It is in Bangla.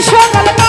সকাল